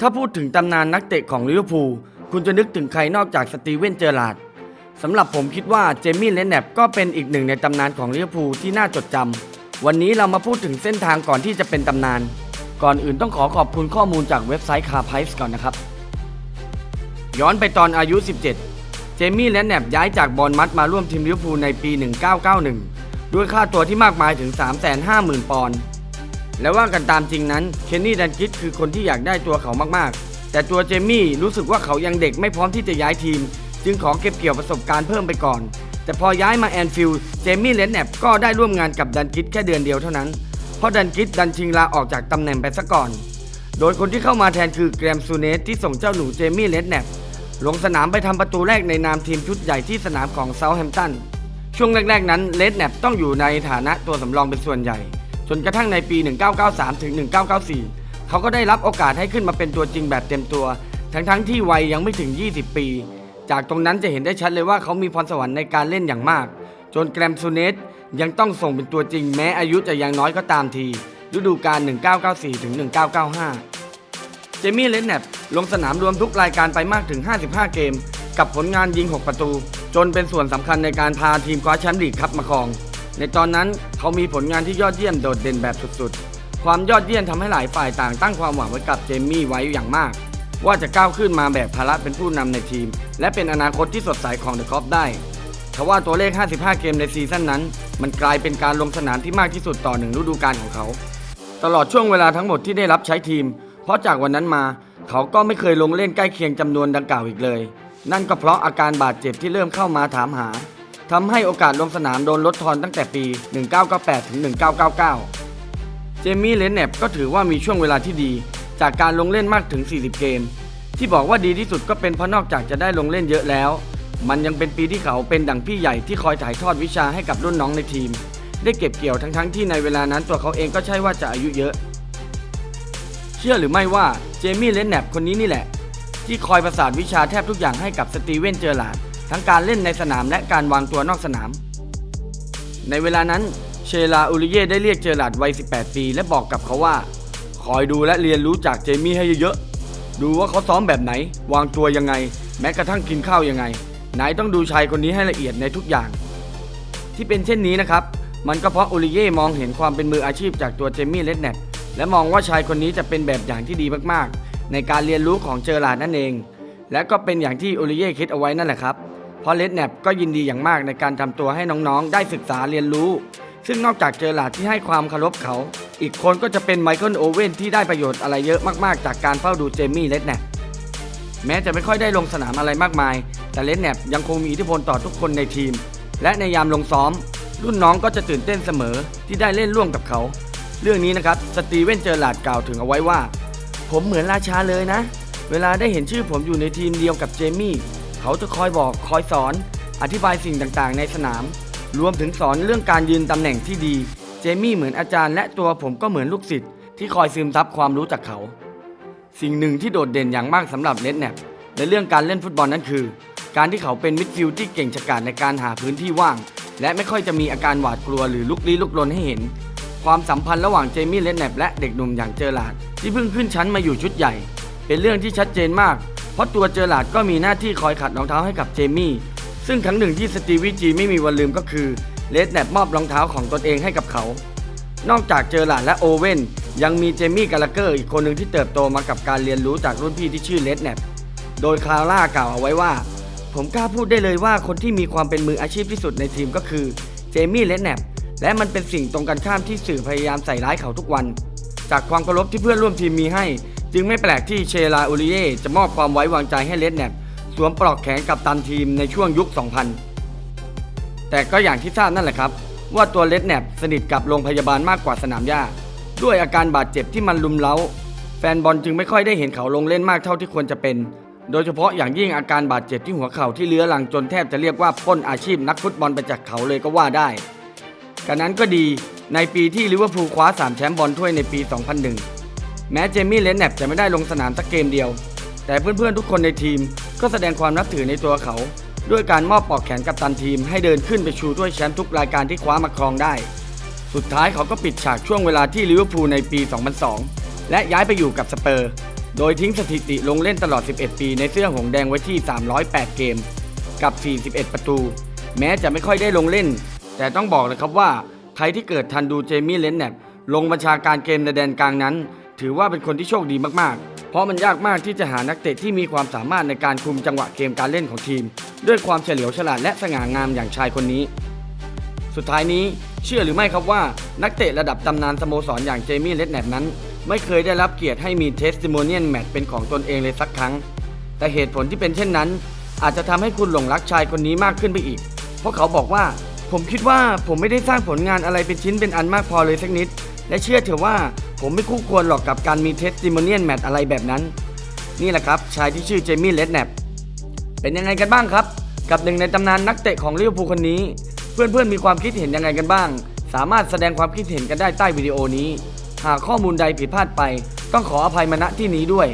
ถ้าพูดถึงตำนานนักเตะของลิเวอร์พูลคุณจะนึกถึงใครนอกจากสตีเวนเจอร์ลาร์ดสำหรับผมคิดว่าเจมี่เลนแนบก็เป็นอีกหนึ่งในตำนานของลิเวอร์พูลที่น่าจดจำวันนี้เรามาพูดถึงเส้นทางก่อนที่จะเป็นตำนาน ก่อนอื่นต้องขอขอบคุณข้อมูลจากเว็บไซต์คาร์ไพส์ก่อนนะครับ ย้อนไปตอนอายุ 17 เจมี่และแนบย้ายจากบอลมัดมาร่วมทีมลิเวอร์พูลในปี 1991 ด้วยค่าตัวที่มากมายถึง 350,000 ปอนด์ และว่ากันตามจริงนั้นเคนนี่ดันกิสคือคนที่อยากได้ตัวเขามากๆ แต่ตัวเจมี่รู้สึกว่าเขายังเด็กไม่พร้อมที่จะย้ายทีม จึงขอเก็บเกี่ยวประสบการณ์เพิ่มไปก่อน แต่พอย้ายมาแอนฟิลด์เจมี่เลนแนบก็ได้ร่วมงานกับดันกิสแค่เดือนเดียวเท่านั้น เพราะดันกิสดันชิงลาออกจากตำแหน่งไปซะก่อน โดยคนที่เข้ามาแทนคือแกรมซูเนสที่ส่งเจ้าหนูเจมี่เลนแนบลงสนามไปทำประตูแรกในนามทีมชุดใหญ่ที่สนามของเซาท์แฮมป์ตันช่วงแรกๆนั้นเลดแนบต้องอยู่ในฐานะตัวสำรองเป็นส่วนใหญ่ จนกระทั่งในปี 1993 ถึง 1994 เขาก็ได้รับโอกาสให้ขึ้นมาเป็นตัวจริงแบบเต็มตัว ทั้งๆที่วัยยังไม่ถึง 20 ปี จากตรงนั้นจะเห็นได้ชัดเลยว่าเขามีพรสวรรค์ในการเล่นอย่างมาก จนแกรมซูเนสยังต้องส่งเป็นตัวจริงแม้อายุจะยังน้อยก็ตามทีฤดูกาล 1994 ถึง 1995 เจมี่ เลนแนบลงสนามรวมทุกรายการไปมากถึง 55 เกม กับผลงานยิง 6 ประตู จนเป็นส่วนสำคัญในการพาทีมคว้าแชมป์ลีกคัพมาครอง ในตอนนั้นเขามีผลงานที่ยอดเยี่ยมโดดเด่นแบบสุดๆ ความยอดเยี่ยมทำให้หลายฝ่ายต่างตั้งความหวังไว้กับเจมี่ไว้อย่างมาก ว่าจะก้าวขึ้นมาแบบภาระเป็นผู้นำในทีม และเป็นอนาคตที่สดใสของเดอะคอปได้ทว่าตัวเลข 55 เกมในซีซั่นนั้น มันกลายเป็นการลงสนามที่มากที่สุดต่อหนึ่งฤดูกาลของเขา ตลอดช่วงเวลาทั้งหมดที่ได้รับใช้ทีม เพราะจากวันนั้นมาเขาก็ไม่เคยลงเล่นใกล้เคียงจำนวนดังกล่าวอีกเลย นั่นก็เพราะอาการบาดเจ็บที่เริ่มเข้ามาถามหา ทำให้โอกาสลงสนามโดนลดทอนตั้งแต่ปี 1998 ถึง 1999 เจมี่เลนแนบก็ถือว่ามีช่วงเวลาที่ดี จากการลงเล่นมากถึง 40 เกม ที่บอกว่าดีที่สุดก็เป็นเพราะนอกจากจะได้ลงเล่นเยอะแล้ว มันยังเป็นปีที่เขาเป็นดั่งพี่ใหญ่ที่คอยถ่ายทอดวิชาให้กับรุ่นน้องในทีม ได้เก็บเกี่ยวทั้งๆที่ในเวลานั้นตัวเขาเองก็ใช่ว่าจะอายุเยอะ เชื่อหรือไม่ว่าเจมี่เลนแนบคนนี้นี่แหละ ที่คอยประสานวิชาแทบทุกอย่างให้กับสตีเวนเจอร์ลาร์ด ทั้งการเล่นในสนามและการวางตัวนอกสนาม ในเวลานั้นเชลาอูริเย่ได้เรียกเจอร์ลาดวัย 18 ปี และบอกกับเขาว่า คอยดูและเรียนรู้จากเจมี่ให้เยอะๆ ดูว่าเขาซ้อมแบบไหน วางตัวยังไง แม้กระทั่งกินข้าวยังไง นายต้องดูชายคนนี้ให้ละเอียดในทุกอย่าง ที่เป็นเช่นนี้นะครับ มันก็เพราะอูริเย่มองเห็นความเป็นมืออาชีพจากตัวเจมี่เลดแนตและมองว่าชายคนนี้จะเป็นแบบอย่างที่ดีมากๆ ในการเรียนรู้ของเจอร์ลาดนั่นเอง และก็เป็นอย่างที่อูริเย่คิดเอาไว้นั่นแหละครับ เพราะเลดแนบก็ยินดีอย่างมากในการทำตัวให้น้องๆ ได้ศึกษาเรียนรู้ ซึ่งนอกจากเจอร์ลาดที่ให้ความเคารพเขา อีกคนก็จะเป็นไมเคิลโอเว่นที่ได้ประโยชน์อะไรเยอะมากๆ จากการเฝ้าดูเจมี่เลดแนบแม้จะไม่ค่อยได้ลงสนามอะไรมากมาย แต่เลนแนบยังคงมีอิทธิพลต่อทุกคนในทีม และในยามลงซ้อม รุ่นน้องก็จะตื่นเต้นเสมอที่ได้เล่นร่วมกับเขา เรื่องนี้นะครับสตีเวนเจอร์ลาดกล่าวถึงเอาไว้ว่า ผมเหมือนราชาเลยนะ เวลาได้เห็นชื่อผมอยู่ในทีมเดียวกับเจมี่ เขาจะคอยบอกคอยสอน อธิบายสิ่งต่างๆ ในสนาม รวมถึงสอนเรื่องการยืนตำแหน่งที่ดี เจมี่เหมือนอาจารย์และตัวผมก็เหมือนลูกศิษย์ที่คอยซึมซับความรู้จากเขา สิ่งหนึ่งที่โดดเด่นอย่างมากสำหรับเลดแนบในเรื่องการเล่นฟุตบอลนั้นคือ การที่เขาเป็นมิดฟิลด์ที่เก่งฉกาจในการหาพื้นที่ว่าง และไม่ค่อยจะมีอาการหวาดกลัวหรือลุกลี้ลุกลนให้เห็น ความสัมพันธ์ระหว่างเจมี่เลดแนบและเด็กหนุ่มอย่างเจอร์ลาดที่เพิ่งขึ้นชั้นมาอยู่ชุดใหญ่ เป็นเรื่องที่ชัดเจนมาก เพราะตัวเจอร์ลาดก็มีหน้าที่คอยขัดรองเท้าให้กับเจมี่ ซึ่งครั้งหนึ่งที่สตีวีจีไม่มีวันลืมก็คือเลดแนบมอบรองเท้าของตนเองให้กับเขา นอกจากเจอร์ลาดและโอเว่นยังมีเจมี่กาลาเกอร์อีกคนหนึ่งที่เติบโตมากับการเรียนรู้จากรุ่นพี่ที่ชื่อเลดแนบโดยคาร่ากล่าวเอาไว้ว่า ผมกล้าพูดได้เลยว่าคนที่มีความเป็นมืออาชีพที่สุดในทีมก็คือเจมี่เลดแนบและมันเป็นสิ่งตรงกันข้ามที่สื่อพยายามใส่ร้ายเขาทุกวัน จากความเคารพที่เพื่อนร่วมทีมมีให้ จึงไม่แปลกที่เชลาอูริเย่จะมอบความไว้วางใจให้เลดแนบสวมปลอกแขนกับตันทีมในช่วงยุค 2000 แต่ก็อย่างที่ทราบนั่นแหละครับ ว่าตัวเลดแนบสนิทกับโรงพยาบาลมากกว่าสนามหญ้า ด้วยอาการบาดเจ็บที่มันลุมเล้า แฟนบอลจึงไม่ค่อยได้เห็นเขาลงเล่นมากเท่าที่ควรจะเป็น โดยเฉพาะอย่างยิ่งอาการบาดเจ็บที่หัวเข่าที่เลื้อรังจนแทบจะเรียกว่าปล้นอาชีพนักฟุตบอลไปจากเขาเลยก็ว่าได้กันนั้นก็ดีในปีที่ลิเวอร์พูลคว้า3แชมป์บอลถ้วยในปี 2001 แม้เจมี่เลนแนบจะไม่ได้ลงสนามสักเกมเดียว แต่เพื่อนๆทุกคนในทีมก็แสดงความนับถือในตัวเขา ด้วยการมอบปลอกแขนกับตันทีมให้เดินขึ้นไปชูถ้วยแชมป์ทุกรายการที่คว้ามาครองได้ สุดท้ายเขาก็ปิดฉากช่วงเวลาที่ลิเวอร์พูลในปี 2002 และย้ายไปอยู่กับสเปอร์ โดยทิ้งสถิติลงเล่นตลอด 11 ปีในเสื้อหงแดงไว้ที่ 308 เกม กับ 41 ประตู แม้จะไม่ค่อยได้ลงเล่น แต่ต้องบอกเลยครับว่าใครที่เกิดทันดูเจมี่เลนแนบลงบัญชาการเกมในแดนกลางนั้น ถือว่าเป็นคนที่โชคดีมากๆ เพราะมันยากมากที่จะหานักเตะที่มีความสามารถในการคุมจังหวะเกมการเล่นของทีม ด้วยความเฉลียวฉลาดและสง่างามอย่างชายคนนี้ สุดท้ายนี้เชื่อหรือไม่ครับว่านักเตะระดับตำนานสโมสรอย่างเจมี่เลดแนบนั้น ไม่เคยได้รับเกียรติให้มีเทสติโมเนียนแมตช์เป็นของตนเองเลยสักครั้ง แต่เหตุผลที่เป็นเช่นนั้น อาจจะทำให้คุณหลงรักชายคนนี้มากขึ้นไปอีก เพราะเขาบอกว่า ผมคิดว่าผมไม่ได้สร้างผลงานอะไรเป็นชิ้นเป็นอันมากพอเลยสักนิด และเชื่อเถอะว่า ผมไม่คู่ควรหรอกกับการมีเทสติมเนียนแมตอะไรแบบนั้น นี่แหละครับชายที่ชื่อเจมี่เลดแนปเป็นยังไงกันบ้างครับ กับหนึ่งในตำนานนักเตะของลิเวอร์พูลคนนี้ เพื่อนๆมีความคิดเห็นยังไงกันบ้าง สามารถแสดงความคิดเห็นกันได้ใต้วิดีโอนี้ หากข้อมูลใดผิดพลาดไป ต้องขออภัยมาณที่นี้ด้วย